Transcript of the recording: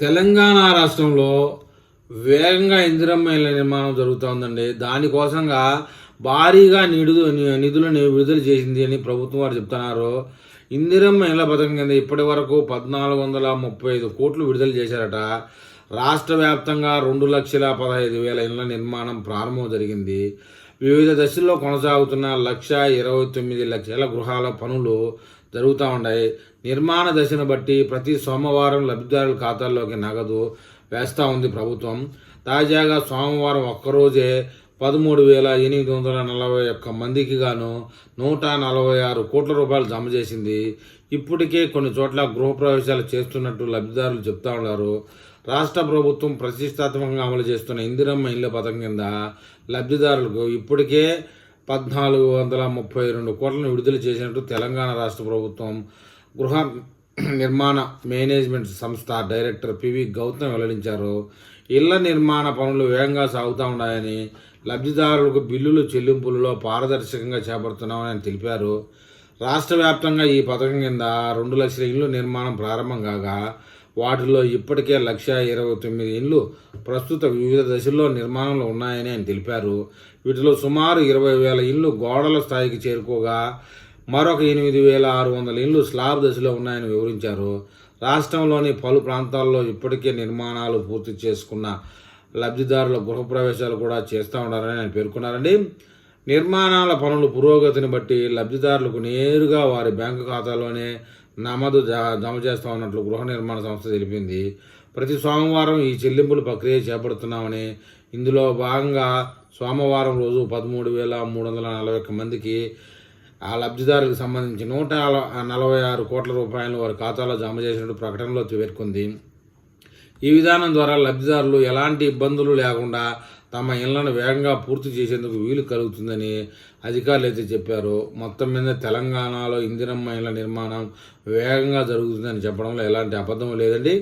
తెలంగాణ రాష్ట్రంలో వేగంగా ఇందిరమ్మ ఇళ్ళ నిర్మాణం జరుగుతోందండి. దానికోసంగా భారీగా నిధులు నిధులను విడుదల చేసింది అని ప్రభుత్వం వారు చెప్తున్నారు. ఇందిరమ్మ ఇళ్ళ పథకం కింద ఇప్పటి వరకు పద్నాలుగు వందల ముప్పై ఐదు కోట్లు విడుదల చేశారట. రాష్ట్ర వ్యాప్తంగా రెండు లక్షల పదహైదు వేల ఇళ్ళ నిర్మాణం ప్రారంభం జరిగింది. వివిధ దశల్లో కొనసాగుతున్న లక్ష ఇరవై తొమ్మిది లక్షల గృహాల పనులు జరుగుతూ ఉన్నాయి. నిర్మాణ దశను బట్టి ప్రతి సోమవారం లబ్ధిదారుల ఖాతాల్లోకి నగదు వేస్తూ ఉంది ప్రభుత్వం. తాజాగా సోమవారం ఒక్కరోజే పదమూడు వేల ఎనిమిది వందల నలభై ఒక్క మందికి గాను నూట నలభై ఆరు కోట్ల రూపాయలు జమ చేసింది ఇప్పటికే కొన్ని చోట్ల గృహప్రవేశాలు చేస్తున్నట్టు లబ్ధిదారులు చెప్తా ఉన్నారు. రాష్ట్ర ప్రభుత్వం ప్రతిష్టాత్మకంగా అమలు చేస్తున్న ఇందిరమ్మ ఇళ్ళ పథకం కింద లబ్ధిదారులకు ఇప్పటికే పద్నాలుగు వందల ముప్పై రెండు కోట్లను విడుదల చేసినట్టు తెలంగాణ రాష్ట్ర ప్రభుత్వం గృహ నిర్మాణ మేనేజ్మెంట్ సంస్థ డైరెక్టర్ పివి గౌతమ్ వెల్లడించారు. ఇళ్ళ నిర్మాణ పనులు వేగంగా సాగుతూ ఉన్నాయని లబ్ధిదారులకు బిల్లులు చెల్లింపులలో పారదర్శకంగా చేపడుతున్నామని తెలిపారు. రాష్ట్ర వ్యాప్తంగా ఈ పథకం కింద రెండు లక్షల ఇళ్ళు నిర్మాణం ప్రారంభం కాగా వాటిలో ఇప్పటికే లక్ష ఇరవై తొమ్మిది ఇండ్లు ప్రస్తుత వివిధ దశల్లో నిర్మాణంలో ఉన్నాయని ఆయన తెలిపారు. వీటిలో సుమారు ఇరవై వేల ఇండ్లు గోడల స్థాయికి చేరుకోగా మరొక ఎనిమిది వేల ఆరు వందల ఇండ్లు స్లాబ్ దశలో ఉన్నాయని వివరించారు. రాష్ట్రంలోని పలు ప్రాంతాల్లో ఇప్పటికే నిర్మాణాలు పూర్తి చేసుకున్న లబ్ధిదారుల గృహప్రవేశాలు కూడా చేస్తూ ఉన్నారని ఆయన పేర్కొన్నారండి. నిర్మాణాల పనుల పురోగతిని బట్టి లబ్ధిదారులకు నేరుగా వారి బ్యాంకు ఖాతాలోనే నమోదు జమ చేస్తా ఉన్నట్లు గృహ నిర్మాణ సంస్థ తెలిపింది. ప్రతి సోమవారం ఈ చెల్లింపుల ప్రక్రియ చేపడుతున్నామని ఇందులో భాగంగా సోమవారం రోజు పదమూడు వేల మూడు వందల నలభై ఒక్క మందికి ఆ లబ్ధిదారులకు సంబంధించి నూట నలభై ఆరు కోట్ల రూపాయలు వారి ఖాతాలో జమ చేసినట్టు ప్రకటనలో పేర్కొంది ఈ విధానం ద్వారా లబ్ధిదారులు ఎలాంటి ఇబ్బందులు లేకుండా తమ ఇళ్ళను వేగంగా పూర్తి చేసేందుకు వీలు కలుగుతుందని అధికారులు అయితే చెప్పారు. మొత్తం మీద తెలంగాణలో ఇందిరమ్మ ఇళ్ళ నిర్మాణం వేగంగా జరుగుతుందని చెప్పడంలో ఎలాంటి అబద్ధం లేదండి.